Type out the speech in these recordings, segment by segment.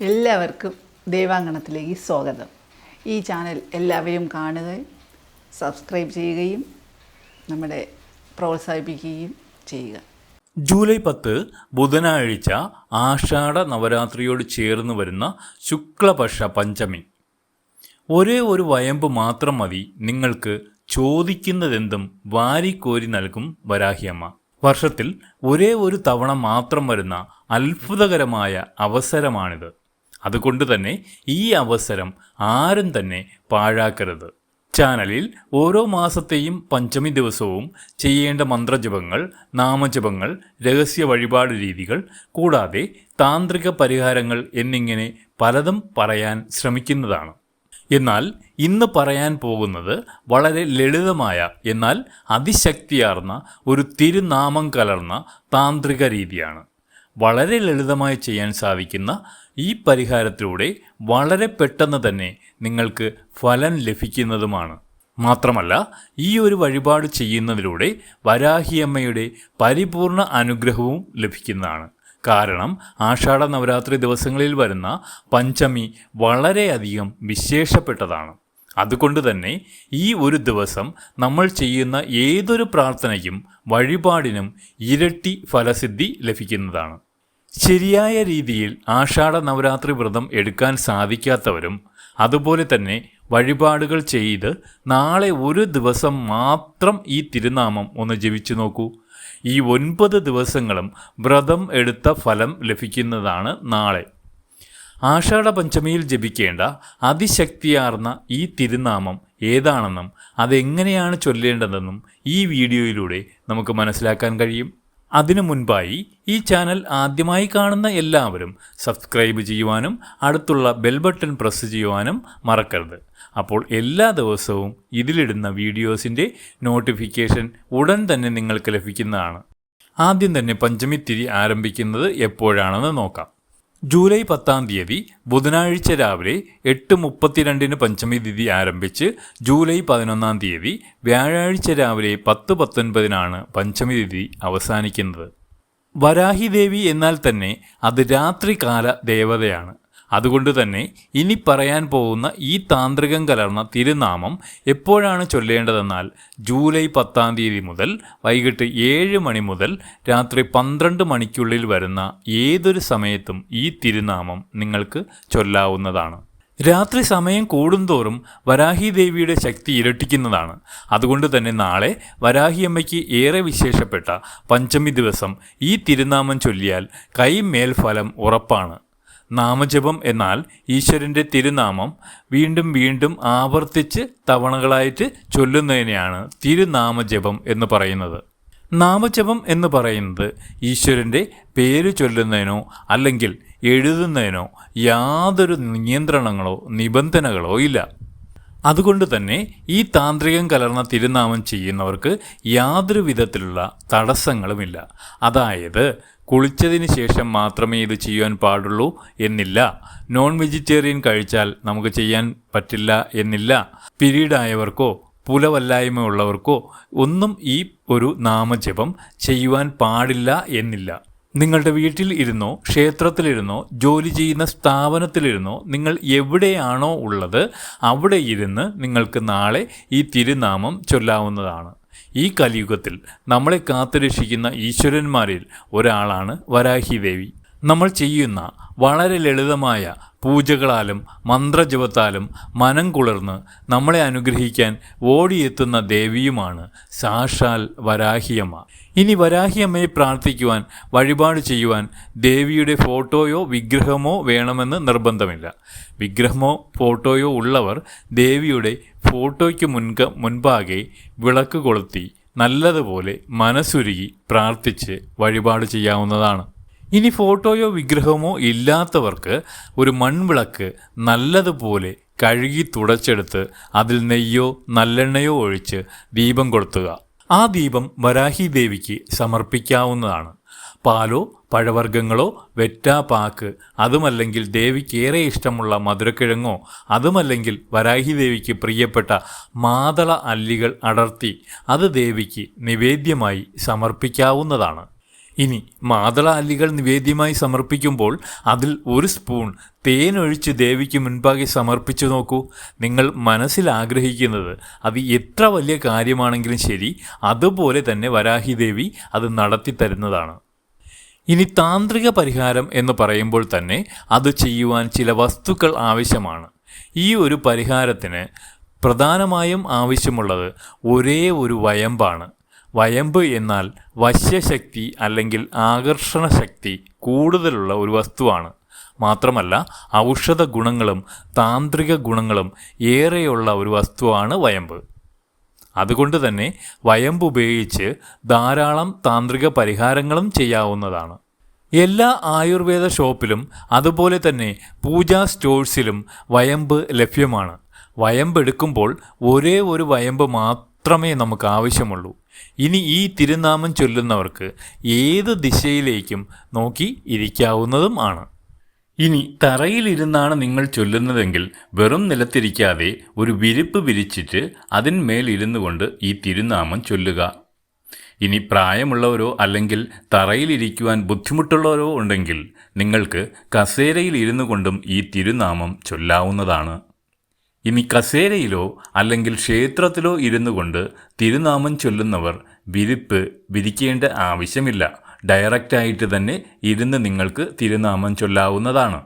എല്ലാവർക്കും ദേവാങ്കണത്തിലേക്ക് സ്വാഗതം. ഈ ചാനൽ എല്ലാവരും കാണുകയും സബ്സ്ക്രൈബ് ചെയ്യുകയും നമ്മുടെ പ്രോത്സാഹിപ്പിക്കുകയും ചെയ്യുക. ജൂലൈ പത്ത് ബുധനാഴ്ച ആഷാഢ നവരാത്രിയോട് ചേർന്ന് വരുന്ന ശുക്ലപക്ഷ പഞ്ചമി. ഒരേ ഒരു വയമ്പ് മാത്രം മതി നിങ്ങൾക്ക് ചോദിക്കുന്നതെന്തും വാരിക്കോരി നൽകും വരാഹിയമ്മ. വർഷത്തിൽ ഒരേ ഒരു തവണ മാത്രം വരുന്ന അത്ഭുതകരമായ അവസരമാണിത്. അതുകൊണ്ട് തന്നെ ഈ അവസരം ആരും തന്നെ പാഴാക്കരുത്. ചാനലിൽ ഓരോ മാസത്തെയും പഞ്ചമി ദിവസവും ചെയ്യേണ്ട മന്ത്രജപങ്ങൾ നാമജപങ്ങൾ രഹസ്യ വഴിപാട് രീതികൾ കൂടാതെ താന്ത്രിക പരിഹാരങ്ങൾ എന്നിങ്ങനെ പലതും പറയാൻ ശ്രമിക്കുന്നതാണ്. എന്നാൽ ഇന്ന് പറയാൻ പോകുന്നത് വളരെ ലളിതമായ എന്നാൽ അതിശക്തിയാർന്ന ഒരു തിരുനാമം കലർന്ന താന്ത്രിക രീതിയാണ്. വളരെ ലളിതമായി ചെയ്യാൻ സാധിക്കുന്ന ഈ പരിഹാരത്തിലൂടെ വളരെ പെട്ടെന്ന് തന്നെ നിങ്ങൾക്ക് ഫലം ലഭിക്കുന്നതുമാണ്. മാത്രമല്ല ഈ ഒരു വഴിപാട് ചെയ്യുന്നതിലൂടെ വരാഹിയമ്മയുടെ പരിപൂർണ അനുഗ്രഹവും ലഭിക്കുന്നതാണ്. കാരണം ആഷാഢ നവരാത്രി ദിവസങ്ങളിൽ വരുന്ന പഞ്ചമി വളരെയധികം വിശേഷപ്പെട്ടതാണ്. അതുകൊണ്ട് തന്നെ ഈ ഒരു ദിവസം നമ്മൾ ചെയ്യുന്ന ഏതൊരു പ്രാർത്ഥനയ്ക്കും വഴിപാടിനും ഇരട്ടി ഫലസിദ്ധി ലഭിക്കുന്നതാണ്. ശരിയായ രീതിയിൽ ആഷാഢ നവരാത്രി വ്രതം എടുക്കാൻ സാധിക്കാത്തവരും അതുപോലെ തന്നെ വഴിപാടുകൾ ചെയ്ത് നാളെ ഒരു ദിവസം മാത്രം ഈ തിരുനാമം ഒന്ന് ജപിച്ചു നോക്കൂ. ഈ ഒൻപത് ദിവസങ്ങളും വ്രതം എടുത്ത ഫലം ലഭിക്കുന്നതാണ് നാളെ. ആഷാഢ പഞ്ചമിയിൽ ജപിക്കേണ്ട അതിശക്തിയാർന്ന ഈ തിരുനാമം ഏതാണെന്നും അതെങ്ങനെയാണ് ചൊല്ലേണ്ടതെന്നും ഈ വീഡിയോയിലൂടെ നമുക്ക് മനസ്സിലാക്കാൻ കഴിയും. അതിനു മുൻപായി ഈ ചാനൽ ആദ്യമായി കാണുന്ന എല്ലാവരും സബ്സ്ക്രൈബ് ചെയ്യുവാനും അടുത്തുള്ള ബെൽ ബട്ടൺ പ്രസ് ചെയ്യുവാനും മറക്കരുത്. അപ്പോൾ എല്ലാ ദിവസവും ഇതിലിടുന്ന വീഡിയോസിന്റെ നോട്ടിഫിക്കേഷൻ ഉടൻ തന്നെ നിങ്ങൾക്ക് ലഭിക്കുന്നതാണ്. ആദ്യം തന്നെ പഞ്ചമിത്തിരി ആരംഭിക്കുന്നത് എപ്പോഴാണെന്ന് നോക്കാം. ജൂലൈ പത്താം തീയതി ബുധനാഴ്ച രാവിലെ എട്ട് മുപ്പത്തിരണ്ടിന് പഞ്ചമി തിഥി ആരംഭിച്ച് ജൂലൈ പതിനൊന്നാം തീയതി വ്യാഴാഴ്ച രാവിലെ പത്ത് പത്തൊൻപതിനാണ് പഞ്ചമി തിഥി അവസാനിക്കുന്നത്. വരാഹി ദേവി എന്നാൽ തന്നെ അത് രാത്രികാല ദേവതയാണ്. അതുകൊണ്ട് തന്നെ ഇനി പറയാൻ പോകുന്ന ഈ താന്ത്രികം കലർന്ന തിരുനാമം എപ്പോഴാണ് ചൊല്ലേണ്ടതെന്നാൽ ജൂലൈ പത്താം തീയതി മുതൽ വൈകിട്ട് ഏഴ് മണി മുതൽ രാത്രി പന്ത്രണ്ട് മണിക്കുള്ളിൽ വരുന്ന ഏതൊരു സമയത്തും ഈ തിരുനാമം നിങ്ങൾക്ക് ചൊല്ലാവുന്നതാണ്. രാത്രി സമയം കൂടുന്തോറും വരാഹി ദേവിയുടെ ശക്തി ഇരട്ടിക്കുന്നതാണ്. അതുകൊണ്ട് തന്നെ നാളെ വരാഹിയമ്മയ്ക്ക് ഏറെ വിശേഷപ്പെട്ട പഞ്ചമി ദിവസം ഈ തിരുനാമം ചൊല്ലിയാൽ കൈമേൽഫലം ഉറപ്പാണ്. നാമജപം എന്നാൽ ഈശ്വരന്റെ തിരുനാമം വീണ്ടും വീണ്ടും ആവർത്തിച്ച് തവണകളായിട്ട് ചൊല്ലുന്നതിനെയാണ് തിരുനാമജപം എന്ന് പറയുന്നത്. നാമജപം എന്ന് പറയുന്നത് ഈശ്വരന്റെ പേര് ചൊല്ലുന്നതിനോ അല്ലെങ്കിൽ എഴുതുന്നതിനോ യാതൊരു നിയന്ത്രണങ്ങളോ നിബന്ധനകളോ ഇല്ല. അതുകൊണ്ട് തന്നെ ഈ താന്ത്രികം കലർന്ന തിരുനാമം ചെയ്യുന്നവർക്ക് യാതൊരു വിധത്തിലുള്ള തടസ്സങ്ങളുമില്ല. അതായത് കുളിച്ചതിന് ശേഷം മാത്രമേ ഇത് ചെയ്യുവാൻ പാടുള്ളൂ എന്നില്ല. നോൺ വെജിറ്റേറിയൻ കഴിച്ചാൽ നമുക്ക് ചെയ്യാൻ പറ്റില്ല എന്നില്ല. പീരീഡ് ആയവർക്കോ പുലവല്ലായ്മ ഉള്ളവർക്കോ ഒന്നും ഈ ഒരു നാമജപം ചെയ്യുവാൻ പാടില്ല എന്നില്ല. നിങ്ങളുടെ വീട്ടിൽ ഇരുന്നോ ക്ഷേത്രത്തിലിരുന്നോ ജോലി ചെയ്യുന്ന സ്ഥാപനത്തിലിരുന്നോ നിങ്ങൾ എവിടെയാണോ ഉള്ളത് അവിടെ ഇരുന്ന് നിങ്ങൾക്ക് നാളെ ഈ തിരുനാമം ചൊല്ലാവുന്നതാണ്. ഈ കലിയുഗത്തിൽ നമ്മളെ കാത്തുരക്ഷിക്കുന്ന ഈശ്വരന്മാരിൽ ഒരാളാണ് വരാഹി ദേവി. നമ്മൾ ചെയ്യുന്ന വളരെ ലളിതമായ പൂജകളാലും മന്ത്രജപത്താലും മനം കുളിർന്ന് നമ്മളെ അനുഗ്രഹിക്കാൻ ഓടിയെത്തുന്ന ദേവിയുമാണ് സാക്ഷാൽ വരാഹിയമ്മ. ഇനി വരാഹിയമ്മയെ പ്രാർത്ഥിക്കുവാൻ വഴിപാട് ചെയ്യുവാൻ ദേവിയുടെ ഫോട്ടോയോ വിഗ്രഹമോ വേണമെന്ന് നിർബന്ധമില്ല. വിഗ്രഹമോ ഫോട്ടോയോ ഉള്ളവർ ദേവിയുടെ ഫോട്ടോയ്ക്ക് മുൻക മുൻപാകെ വിളക്ക് കൊളുത്തി നല്ലതുപോലെ മനസ്സുരുകി പ്രാർത്ഥിച്ച് വഴിപാട് ചെയ്യാവുന്നതാണ്. ഇനി ഫോട്ടോയോ വിഗ്രഹമോ ഇല്ലാത്തവർക്ക് ഒരു മൺവിളക്ക് നല്ലതുപോലെ കഴുകി തുടച്ചെടുത്ത് അതിൽ നെയ്യോ നല്ലെണ്ണയോ ഒഴിച്ച് ദീപം കൊളുത്തുക. ആ ദീപം വരാഹി ദേവിക്ക് സമർപ്പിക്കാവുന്നതാണ്. പാലോ പഴവർഗങ്ങളോ വെറ്റാപ്പാക്ക് അതുമല്ലെങ്കിൽ ദേവിക്ക് ഏറെ ഇഷ്ടമുള്ള മധുരക്കിഴങ്ങോ അതുമല്ലെങ്കിൽ വരാഹി ദേവിക്ക് പ്രിയപ്പെട്ട മാതള അല്ലികൾ അടർത്തി അത് ദേവിക്ക് നിവേദ്യമായി സമർപ്പിക്കാവുന്നതാണ്. ഇനി മാതള അല്ലികൾ നിവേദ്യമായി സമർപ്പിക്കുമ്പോൾ അതിൽ ഒരു സ്പൂൺ തേനൊഴിച്ച് ദേവിക്ക് മുൻപാകെ സമർപ്പിച്ചു നോക്കൂ. നിങ്ങൾ മനസ്സിൽ ആഗ്രഹിക്കുന്നത് അത് എത്ര വലിയ കാര്യമാണെങ്കിലും ശരി അതുപോലെ തന്നെ വരാഹി ദേവി അത് നടത്തി തരുന്നതാണ്. ഇനി താന്ത്രിക പരിഹാരം എന്ന് പറയുമ്പോൾ തന്നെ അത് ചെയ്യുവാൻ ചില വസ്തുക്കൾ ആവശ്യമാണ്. ഈ ഒരു പരിഹാരത്തിന് പ്രധാനമായും ആവശ്യമുള്ളത് ഒരേ ഒരു വയമ്പാണ്. വയമ്പ് എന്നാൽ വശ്യശക്തി അല്ലെങ്കിൽ ആകർഷണ ശക്തി കൂടുതലുള്ള ഒരു വസ്തുവാണ്. മാത്രമല്ല ഔഷധ ഗുണങ്ങളും താന്ത്രിക ഗുണങ്ങളും ഏറെയുള്ള ഒരു വസ്തുവാണ് വയമ്പ്. അതുകൊണ്ട് തന്നെ വയമ്പ് ഉപയോഗിച്ച് ധാരാളം താന്ത്രിക പരിഹാരങ്ങളും ചെയ്യാവുന്നതാണ്. എല്ലാ ആയുർവേദ ഷോപ്പിലും അതുപോലെ തന്നെ പൂജാ സ്റ്റോഴ്സിലും വയമ്പ് ലഭ്യമാണ്. വയമ്പ് എടുക്കുമ്പോൾ ഒരേ ഒരു വയമ്പ് മാത്രമേ നമുക്ക് ആവശ്യമുള്ളൂ. ഇനി ഈ തിരുനാമം ചൊല്ലുന്നവർക്ക് ഏത് ദിശയിലേക്കും നോക്കി ഇരിക്കാവുന്നതും ആണ്. ഇനി തറയിലിരുന്നാണ് നിങ്ങൾ ചൊല്ലുന്നതെങ്കിൽ വെറും നിലത്തിരിക്കാതെ ഒരു വിരിപ്പ് വിരിച്ചിട്ട് അതിന്മേലിരുന്നു കൊണ്ട് ഈ തിരുനാമം ചൊല്ലുക. ഇനി പ്രായമുള്ളവരോ അല്ലെങ്കിൽ തറയിലിരിക്കുവാൻ ബുദ്ധിമുട്ടുള്ളവരോ ഉണ്ടെങ്കിൽ നിങ്ങൾക്ക് കസേരയിൽ ഇരുന്നു കൊണ്ടും ഈ തിരുനാമം ചൊല്ലാവുന്നതാണ്. ഇനി കസേരയിലോ അല്ലെങ്കിൽ ക്ഷേത്രത്തിലോ ഇരുന്നു കൊണ്ട് തിരുനാമം ചൊല്ലുന്നവർ വിരിപ്പ് വിരിക്കേണ്ട ആവശ്യമില്ല. ഡയറക്റ്റായിട്ട് തന്നെ ഇരുന്ന് നിങ്ങൾക്ക് തിരുനാമം ചൊല്ലാവുന്നതാണ്.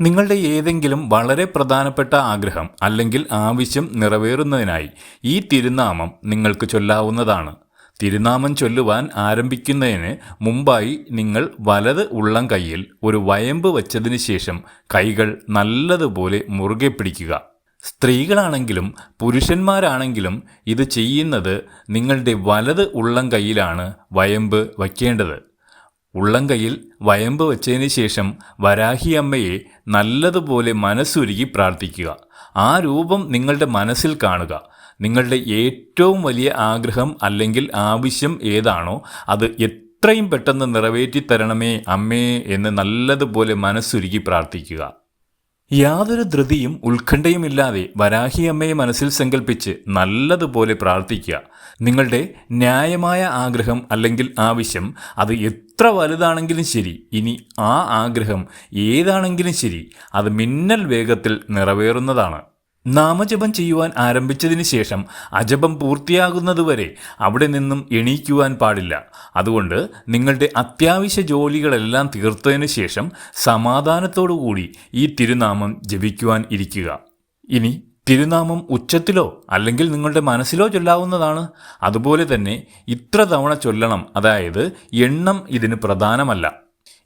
നിങ്ങളുടെ ഏതെങ്കിലും വളരെ പ്രധാനപ്പെട്ട ആഗ്രഹം അല്ലെങ്കിൽ ആവശ്യം നിറവേറുന്നതിനായി ഈ തിരുനാമം നിങ്ങൾക്ക് ചൊല്ലാവുന്നതാണ്. തിരുനാമം ചൊല്ലുവാൻ ആരംഭിക്കുന്നതിന് മുമ്പായി നിങ്ങൾ വലത് ഉള്ളം കയ്യിൽ ഒരു വയമ്പ് വച്ചതിന് ശേഷം കൈകൾ നല്ലതുപോലെ മുറുകെ പിടിക്കുക. സ്ത്രീകളാണെങ്കിലും പുരുഷന്മാരാണെങ്കിലും ഇത് ചെയ്യുന്നത് നിങ്ങളുടെ വലത് ഉള്ളം കൈയിലാണ് വയമ്പ് വയ്ക്കേണ്ടത്. ഉള്ളം കൈയിൽ വയമ്പ് വച്ചതിന് ശേഷം വരാഹി അമ്മയെ നല്ലതുപോലെ മനസ്സുരുകി പ്രാർത്ഥിക്കുക. ആ രൂപം നിങ്ങളുടെ മനസ്സിൽ കാണുക. നിങ്ങളുടെ ഏറ്റവും വലിയ ആഗ്രഹം അല്ലെങ്കിൽ ആവശ്യം ഏതാണോ അത് എത്രയും പെട്ടെന്ന് നിറവേറ്റി തരണമേ അമ്മേ എന്ന് നല്ലതുപോലെ മനസ്സുരുകി പ്രാർത്ഥിക്കുക. യാതൊരു ധൃതിയും ഉത്കണ്ഠയുമില്ലാതെ വരാഹിയമ്മയെ മനസ്സിൽ സങ്കല്പിച്ച് നല്ലതുപോലെ പ്രാർത്ഥിക്കുക. നിങ്ങളുടെ ന്യായമായ ആഗ്രഹം അല്ലെങ്കിൽ ആവശ്യം അത് എത്ര വലുതാണെങ്കിലും ശരി. ഇനി ആ ആഗ്രഹം ഏതാണെങ്കിലും ശരി. അത് മിന്നൽ വേഗത്തിൽ നിറവേറുന്നതാണ്. നാമജപം ചെയ്യുവാൻ ആരംഭിച്ചതിന് ശേഷം അജപം പൂർത്തിയാകുന്നതുവരെ അവിടെ നിന്നും എണീക്കുവാൻ പാടില്ല. അതുകൊണ്ട് നിങ്ങളുടെ അത്യാവശ്യ ജോലികളെല്ലാം തീർത്തതിന് ശേഷം സമാധാനത്തോടുകൂടി ഈ തിരുനാമം ജപിക്കുവാൻ ഇരിക്കുക. ഇനി തിരുനാമം ഉച്ചത്തിലോ അല്ലെങ്കിൽ നിങ്ങളുടെ മനസ്സിലോ ചൊല്ലാവുന്നതാണ്. അതുപോലെ തന്നെ ഇത്ര തവണ ചൊല്ലണം അതായത് എണ്ണം ഇതിന് പ്രധാനമല്ല.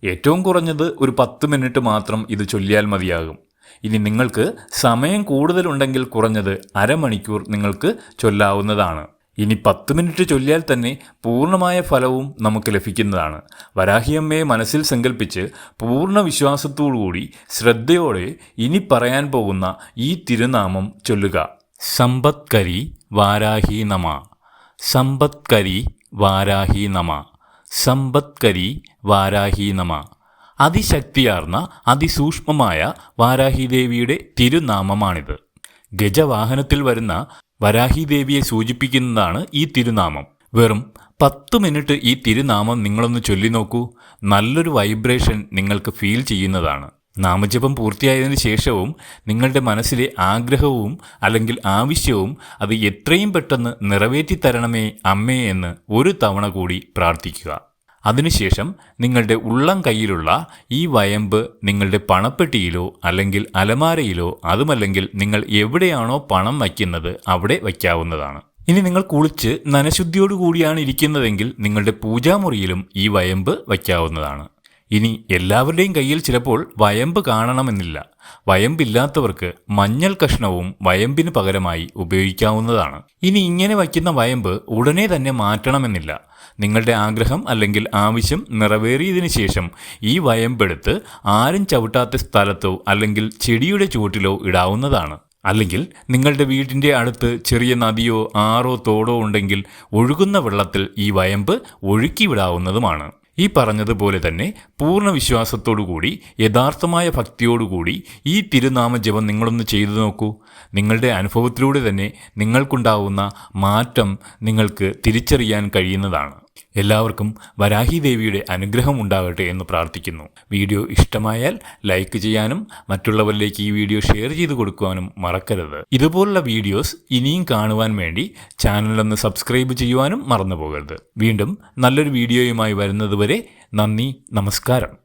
ഏറ്റവും കുറഞ്ഞത് ഒരു പത്ത് മിനിറ്റ് മാത്രം ഇത് ചൊല്ലിയാൽ മതിയാകും. ഇനി നിങ്ങൾക്ക് സമയം കൂടുതലുണ്ടെങ്കിൽ കുറഞ്ഞത് അരമണിക്കൂർ നിങ്ങൾക്ക് ചൊല്ലാവുന്നതാണ്. ഇനി പത്ത് മിനിറ്റ് ചൊല്ലിയാൽ തന്നെ പൂർണമായ ഫലവും നമുക്ക് ലഭിക്കുന്നതാണ്. വരാഹിയമ്മയെ മനസ്സിൽ സങ്കല്പിച്ച് പൂർണ വിശ്വാസത്തോടുകൂടി ശ്രദ്ധയോടെ ഇനി പറയാൻ പോകുന്ന ഈ തിരുനാമം ചൊല്ലുക. സമ്പത്കരി വാരാഹി നമ. സമ്പത്കരി വാരാഹി നമ. സമ്പത്കരി വാരാഹി നമ. അതിശക്തിയാർന്ന അതിസൂക്ഷ്മമായ വാരാഹിദേവിയുടെ തിരുനാമമാണിത്. ഗജവാഹനത്തിൽ വരുന്ന വരാഹിദേവിയെ സൂചിപ്പിക്കുന്നതാണ് ഈ തിരുനാമം. വെറും പത്ത് മിനിറ്റ് ഈ തിരുനാമം നിങ്ങളൊന്ന് ചൊല്ലി നോക്കൂ. നല്ലൊരു വൈബ്രേഷൻ നിങ്ങൾക്ക് ഫീൽ ചെയ്യുന്നതാണ്. നാമജപം പൂർത്തിയായതിനു ശേഷവും നിങ്ങളുടെ മനസ്സിലെ ആഗ്രഹവും അല്ലെങ്കിൽ ആവശ്യവും അത് എത്രയും പെട്ടെന്ന് നിറവേറ്റി തരണമേ അമ്മേ എന്ന് ഒരു തവണ കൂടി പ്രാർത്ഥിക്കുക. അതിനുശേഷം നിങ്ങളുടെ ഉള്ളം കയ്യിലുള്ള ഈ വയമ്പ് നിങ്ങളുടെ പണപ്പെട്ടിയിലോ അല്ലെങ്കിൽ അലമാരയിലോ അതുമല്ലെങ്കിൽ നിങ്ങൾ എവിടെയാണോ പണം വയ്ക്കുന്നത് അവിടെ വയ്ക്കാവുന്നതാണ്. ഇനി നിങ്ങൾ കുളിച്ച് നനശുദ്ധിയോടുകൂടിയാണ് ഇരിക്കുന്നതെങ്കിൽ നിങ്ങളുടെ പൂജാമുറിയിലും ഈ വയമ്പ് വയ്ക്കാവുന്നതാണ്. ഇനി എല്ലാവരുടെയും കയ്യിൽ ചിലപ്പോൾ വയമ്പ് കാണണമെന്നില്ല. വയമ്പില്ലാത്തവർക്ക് മഞ്ഞൾ കഷ്ണവും വയമ്പിന് പകരമായി ഉപയോഗിക്കാവുന്നതാണ്. ഇനി ഇങ്ങനെ വയ്ക്കുന്ന വയമ്പ് ഉടനെ തന്നെ മാറ്റണമെന്നില്ല. നിങ്ങളുടെ ആഗ്രഹം അല്ലെങ്കിൽ ആവശ്യം നിറവേറിയതിനു ശേഷം ഈ വയമ്പെടുത്ത് ആരും ചവിട്ടാത്ത സ്ഥലത്തോ അല്ലെങ്കിൽ ചെടിയുടെ ചുവട്ടിലോ ഇടാവുന്നതാണ്. അല്ലെങ്കിൽ നിങ്ങളുടെ വീടിന്റെ അടുത്ത് ചെറിയ നദിയോ ആറോ തോടോ ഉണ്ടെങ്കിൽ ഒഴുകുന്ന വെള്ളത്തിൽ ഈ വയമ്പ് ഒഴുക്കി വിടാവുന്നതുമാണ്. ഈ പറഞ്ഞതുപോലെ തന്നെ പൂർണ വിശ്വാസത്തോടുകൂടി യഥാർത്ഥമായ ഭക്തിയോടുകൂടി ഈ തിരുനാമ ജപം നിങ്ങളൊന്ന് ചെയ്തു നോക്കൂ. നിങ്ങളുടെ അനുഭവത്തിലൂടെ തന്നെ നിങ്ങൾക്കുണ്ടാവുന്ന മാറ്റം നിങ്ങൾക്ക് തിരിച്ചറിയാൻ കഴിയുന്നതാണ്. എല്ലാവർക്കും വരാഹി ദേവിയുടെ അനുഗ്രഹം ഉണ്ടാകട്ടെ എന്ന് പ്രാർത്ഥിക്കുന്നു. വീഡിയോ ഇഷ്ടമായാൽ ലൈക്ക് ചെയ്യാനും മറ്റുള്ളവരിലേക്ക് ഈ വീഡിയോ ഷെയർ ചെയ്ത് കൊടുക്കുവാനും മറക്കരുത്. ഇതുപോലുള്ള വീഡിയോസ് ഇനിയും കാണുവാൻ വേണ്ടി ചാനലൊന്ന് സബ്സ്ക്രൈബ് ചെയ്യുവാനും മറന്നു വീണ്ടും നല്ലൊരു വീഡിയോയുമായി വരുന്നതുവരെ നന്ദി നമസ്കാരം.